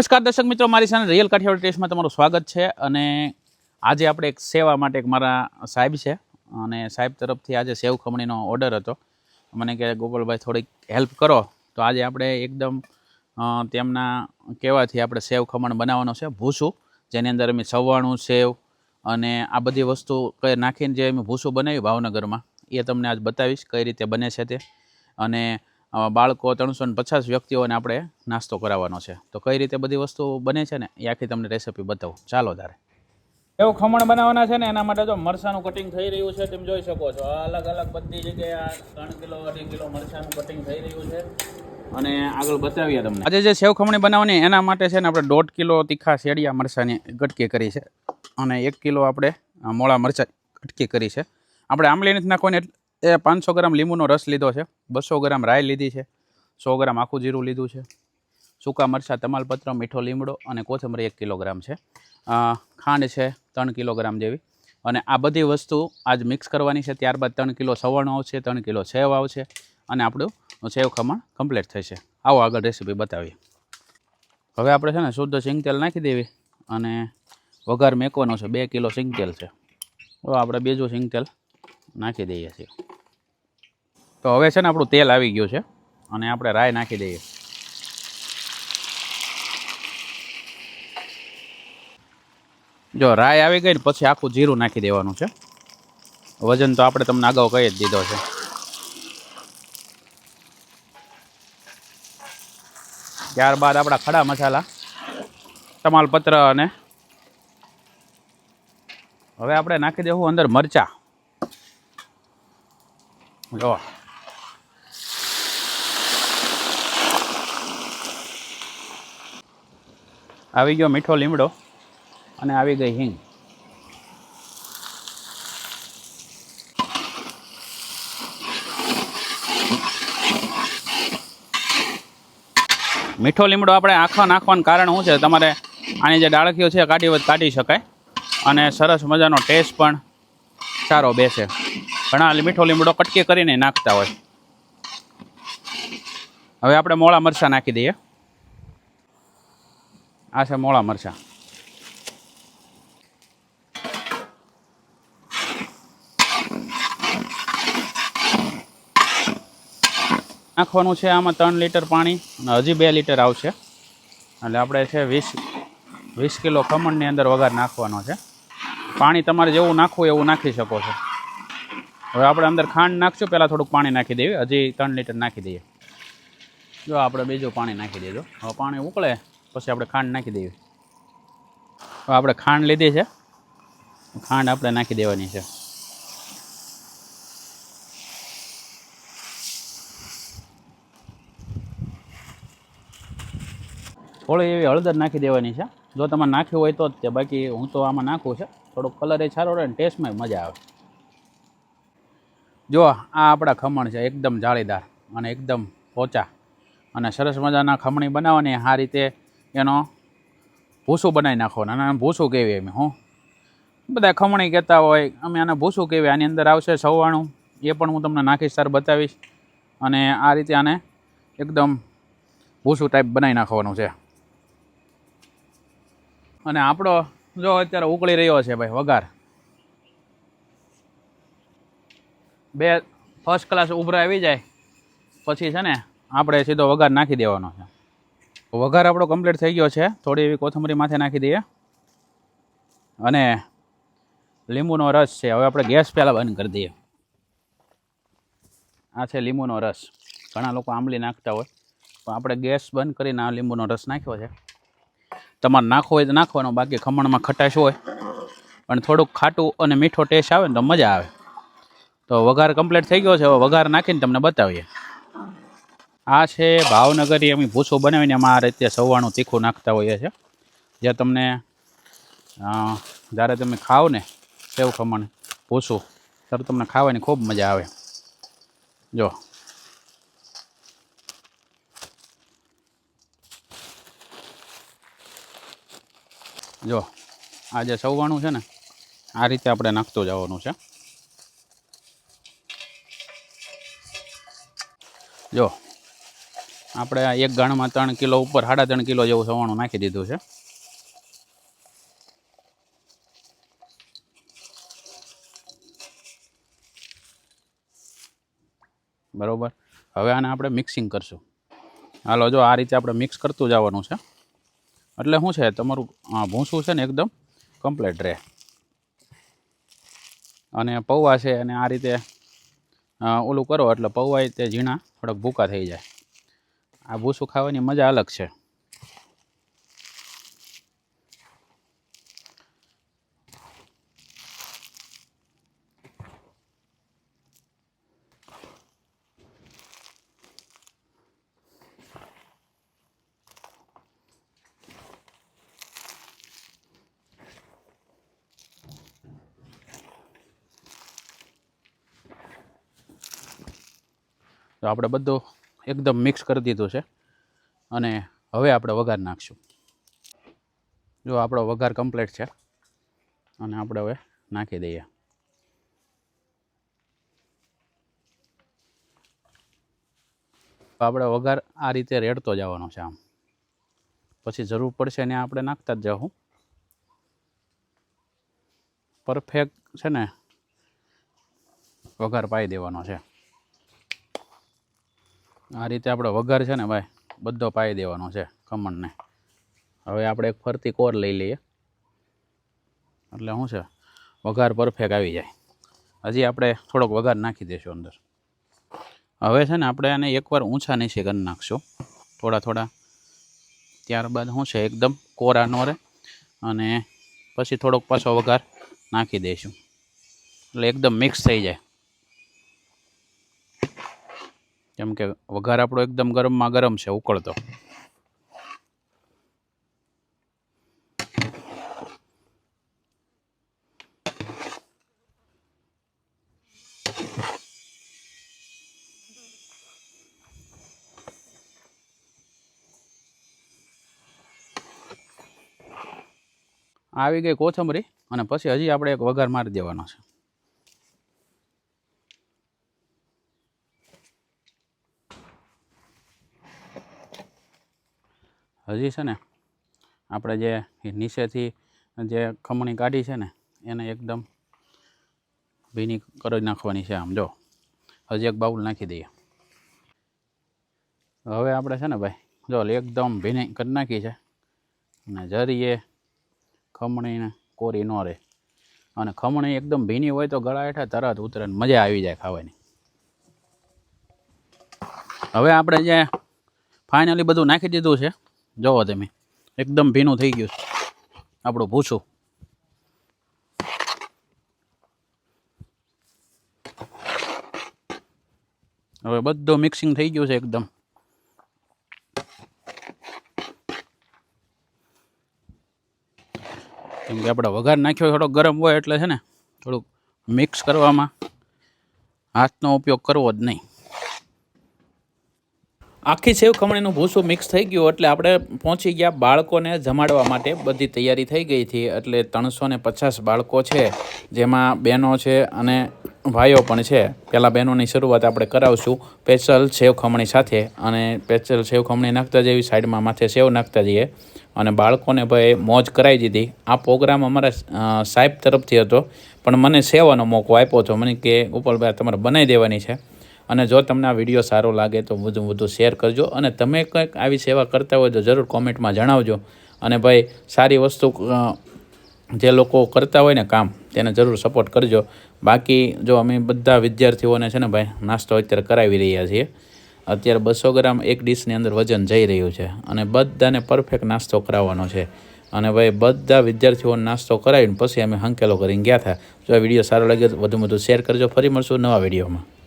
નમસ્કાર દર્શક મિત્રો, મારી સાથે રિયલ કાઠિયાવાડ ટેસ્ટમાં તમારું સ્વાગત છે અને આજે આપણે એક સેવા માટે એક મારા સાહેબ છે અને સાહેબ તરફથી આજે સેવ ખમણીનો ઓર્ડર હતો. મને કે ગોપાલભાઈ થોડીક હેલ્પ કરો. તો આજે આપણે એકદમ તેમના કહેવાથી આપણે સેવ ખમણ બનાવવાનો છે, ભૂસું, જેની અંદર અમે સવાણું સેવ અને આ બધી વસ્તુ નાખીને જે અમે ભૂસું બનાવ્યું ભાવનગરમાં, એ તમને આજ બતાવીશ કઈ રીતે બને છે તે. અને બાળકો ત્રણસો ને પચાસ વ્યક્તિઓને આપણે નાસ્તો કરાવવાનો છે. તો કઈ રીતે બધી વસ્તુ બને છે ને એ આખી તમને રેસીપી બતાવું. ચાલો તારે. એવું ખમણ બનાવવાના છે ને એના માટે જો મરસાનું કટિંગ થઈ રહ્યું છે તમે જોઈ શકો છો. અલગ અલગ બધી જગ્યાએ ત્રણ કિલો અઢી કિલો મરસાનું કટિંગ થઈ રહ્યું છે. અને આગળ બતાવીએ તમને. આજે જે સેવ ખમણી બનાવવાની એના માટે છે ને આપણે દોઢ કિલો તીખા શેડિયા મરસાની કટકી કરી છે. અને એક કિલો આપણે મોળા મરચાં કટકી કરી છે. આપણે આંબલીની નથી નાખવાની એ પાંચસો ગ્રામ લીંબુનો રસ લીધો છે. બસો ગ્રામ રાઈ લીધી છે. સો ગ્રામ આખું જીરું લીધું છે. સૂકા મરચાં, તમાલપત્ર, મીઠો લીમડો અને કોથમરી એક કિલોગ્રામ છે. ખાંડ છે ત્રણ કિલોગ્રામ જેવી. અને આ બધી વસ્તુ આજ મિક્સ કરવાની છે. ત્યારબાદ ત્રણ કિલો સવણું આવશે, ત્રણ કિલો સેવ આવશે અને આપણું સેવ ખમણ કમ્પ્લીટ થશે આવો આગળ રેસીપી બતાવીએ. હવે આપણે છે ને શુદ્ધ સિંગ તેલ નાખી દેવી અને વઘાર મેકવાનો છે. બે કિલો સિંગ તેલ છે. તો આપણે બીજું સિંગ તેલ નાખી દઈએ છીએ. તો હવે છે ને આપણું તેલ આવી ગયું છે અને આપણે રાય નાખી દઈએ. જો રાય આવી ગઈ ને પછી આખું જીરું નાખી દેવાનું છે. વજન તો આપણે તમને અગાઉ કહી જ દીધો છે. ત્યારબાદ આપણા ખડા મસાલા, તમાલપત્ર અને હવે આપણે નાખી દેવું અંદર મરચા. જો આવી ગયો મીઠો લીમડો અને આવી ગઈ હિંગ. મીઠો લીમડો આપણે આખા નાખવાનું કારણ શું છે? તમારે આની જે ડાળખીઓ છે કાઢી કાઢી શકાય. અને સરસ મજાનો ટેસ્ટ પણ સારો બેસે. ઘણા મીઠો લીમડો કટકી કરીને નાખતા હોય. હવે આપણે મોળા મરચાં નાખી દઈએ. આ છે મોળા મરચાં. નાખવાનું છે આમાં ત્રણ લીટર પાણી અને હજી બે લીટર આવશે. એટલે આપણે છે વીસ વીસ કિલો ખમણની અંદર વઘાર નાખવાનો છે. પાણી તમારે જેવું નાખવું એવું નાખી શકો છો. હવે આપણે અંદર ખાંડ નાખશું. પહેલાં થોડુંક પાણી નાખી દઈએ હજી ત્રણ લીટર નાખી દઈએ. જો આપણે બીજું પાણી નાખી દેજો. હવે પાણી ઉકળે, પછી આપણે ખાંડ નાખી દેવી. હવે આપણે ખાંડ લીધી છે. ખાંડ આપણે નાખી દેવાની છે. થોડી એવી હળદર નાખી દેવાની છે. જો તમે નાખ્યું હોય તો જ તે બાકી હું તો આમાં નાખું છે. થોડોક કલર એ સારો રહે ને ટેસ્ટમાં મજા આવે. જો, આ આપણા ખમણ છે, એકદમ જાળીદાર અને એકદમ પોચા. અને સરસ મજાના ખમણી બનાવવાની, આ રીતે એનો ભૂસું બનાવી નાખવાનું. અને ભૂસું કેવી અમે હું? બધા ખમણી કહેતા હોય, અમે આને ભૂસું કેવી? આની અંદર આવશે સવાણું. એ પણ હું તમને નાખીશ સર બતાવીશ. અને આ રીતે આને એકદમ ભૂસું ટાઈપ બનાવી નાખવાનું છે. અને આપણો, જો અત્યારે ઉકળી રહ્યો છે ભાઈ વઘાર બે ફર્સ્ટ ક્લાસ ઉભરા આવી જાય. પછી છે ને આપણે સીધો વઘાર નાખી દેવાનો છે. વઘાર આપણો કમ્પ્લીટ થઈ ગયો છે. થોડી એવી કોથમરી માથે નાખી દઈએ. અને લીંબુનો રસ છે. હવે આપણે ગેસ પહેલાં બંધ કરી દઈએ. આ છે લીંબુનો રસ. ઘણા લોકો આંબલી નાખતા હોય. પણ આપણે ગેસ બંધ કરીને આ લીંબુનો રસ નાખ્યો છે. તમારે નાખવો હોય તો નાખવાનો. બાકી ખમણમાં ખટાશ હોય. પણ થોડુંક ખાટું અને મીઠો ટેસ્ટ આવે ને તો મજા આવે. તો વઘાર કમ્પ્લીટ થઈ ગયો છે. હવે વઘાર નાખીને તમને બતાવીએ. આ છે ભાવનગરી અમે ભૂસું બનાવીને એમાં આ રીતે સવાણું તીખું નાખતા હોઈએ છીએ. જે તમને જ્યારે તમે ખાઓ ને સેવ ખમણ ભૂસું, ત્યારે તમને ખાવાની ખૂબ મજા આવે. જો. જો. આ જે સવાણું છે ને, આ રીતે આપણે નાખતું જવાનું છે. જો, આપણે આ એક ગાણમાં ત્રણ કિલો ઉપર, સાડા ત્રણ કિલો જેવું સવાણું નાખી દીધું છે. બરોબર? હવે આને આપણે મિક્સિંગ કરશું. હાલો, જો આ રીતે આપણે મિક્સ કરતું જવાનું છે. એટલે શું છે, તમારું ભૂંસું છે ને એકદમ કમ્પ્લીટ રહે. અને પૌવા છે, અને આ રીતે ઓલું કરો એટલે પૌવાય તે ઝીણા થોડાક ભૂકા થઈ જાય. આ ભૂસું ખાવાની મજા અલગ છે. તો આપણે બધું એકદમ મિક્સ કરી દીધું છે. અને હવે આપણે વઘાર નાખશું. જો આપણો વઘાર કમ્પ્લીટ છે. અને આપણે હવે નાખી દઈએ. આપણે વઘાર આ રીતે રેડતો જવાનો છે આમ. પછી જરૂર પડશે ને આપણે નાખતા જ જાઉં પરફેક્ટ છે ને. વઘાર પાઈ દેવાનો છે. આ રીતે આપણે વઘાર છે ને ભાઈ, બધો પાઈ દેવાનો છે ખમણને. હવે આપણે એક ફરતી કોર લઈ લઈએ. એટલે શું છે, વઘાર પરફેક્ટ આવી જાય. હજી આપણે થોડોક વઘાર નાખી દઈશું અંદર. હવે છે ને આપણે આને એકવાર ઊંચા નીચે કરી નાખશું. થોડા થોડા. ત્યારબાદ શું છે, એકદમ કોરા નો રહે. અને પછી થોડોક પાછો વઘાર નાખી દઈશું એટલે એકદમ મિક્સ થઈ જાય. કેમ કે વઘાર આપણો એકદમ ગરમમાં ગરમ છે, ઉકળતો. આવી ગઈ કોથમરી અને પછી હજી આપણે એક વઘાર મારી દેવાનો છે. હજી છે ને આપણે જે નીચેથી જે ખમણી કાઢી છે ને, એને એકદમ ભીની કરી નાખવાની છે આમ જો. હજી એક બાઉલ નાખી દઈએ. હવે આપણે છે ને ભાઈ, જો એકદમ ભીની કરી નાખી છે. અને જરીએ ખમણીને કોરી ન રહે. અને ખમણી એકદમ ભીની હોય તો ગળા હેઠા તરત ઉતરે મજા આવી જાય ખાવાની. હવે આપણે જે ફાઇનલી બધું નાખી દીધું છે જોવો તમે. એકદમ ભીનું થઈ ગયું છે. આપણું ભૂસું. હવે બધું મિક્સિંગ થઈ ગયું છે એકદમ. કેમ કે આપણે વઘાર નાખ્યો થોડો ગરમ હોય એટલે છે ને, થોડુંક મિક્સ કરવામાં હાથનો ઉપયોગ કરવો જ નહીં. આખી સેવ ખમણીનું ભૂસું મિક્સ થઈ ગયું એટલે આપણે પહોંચી ગયા બાળકોને જમાડવા માટે. બધી તૈયારી થઈ ગઈ હતી એટલે ત્રણસો ને પચાસ બાળકો છે, જેમાં બહેનો છે અને ભાઈઓ પણ છે. પહેલાં બહેનોની શરૂઆત આપણે કરાવશું. પેચલ સેવ ખમણી સાથે અને પેચલ સેવ ખમણી નાખતા જઈએ, સાઈડમાં માથે સેવ નાખતા જઈએ. અને બાળકોને ભાઈ મોજ કરાવી દીધી. આ પ્રોગ્રામ અમારા સાહેબ તરફથી હતો, પણ મને સેવાનો મોકો આપ્યો હતો. મને કે, ગોપાલભાઈ તમારે બનાવી દેવાની છે. અને જો તમને આ વીડિયો સારો લાગે તો વધુ વધુ શેર કરજો અને તમે કંઈક આવી સેવા કરતા હોય તો જરૂર કોમેન્ટમાં જણાવજો. અને ભાઈ, સારી વસ્તુ જે લોકો કરતા હોય ને કામ, તેને જરૂર સપોર્ટ કરજો. બાકી જો અમે બધા વિદ્યાર્થીઓને છે ને ભાઈ, નાસ્તો અત્યારે કરાવી રહ્યા છીએ. અત્યારે બસો ગ્રામ એક ડીશની અંદર વજન જઈ રહ્યું છે અને બધાને પરફેક્ટ નાસ્તો કરાવવાનો છે. અને ભાઈ, બધા વિદ્યાર્થીઓને નાસ્તો કરાવીને પછી અમે હંકેલો કરીને ગયા હતા જો આ વીડિયો સારો લાગ્યો તો વધુ વધુ શેર કરજો. ફરી મળશું નવા વિડીયોમાં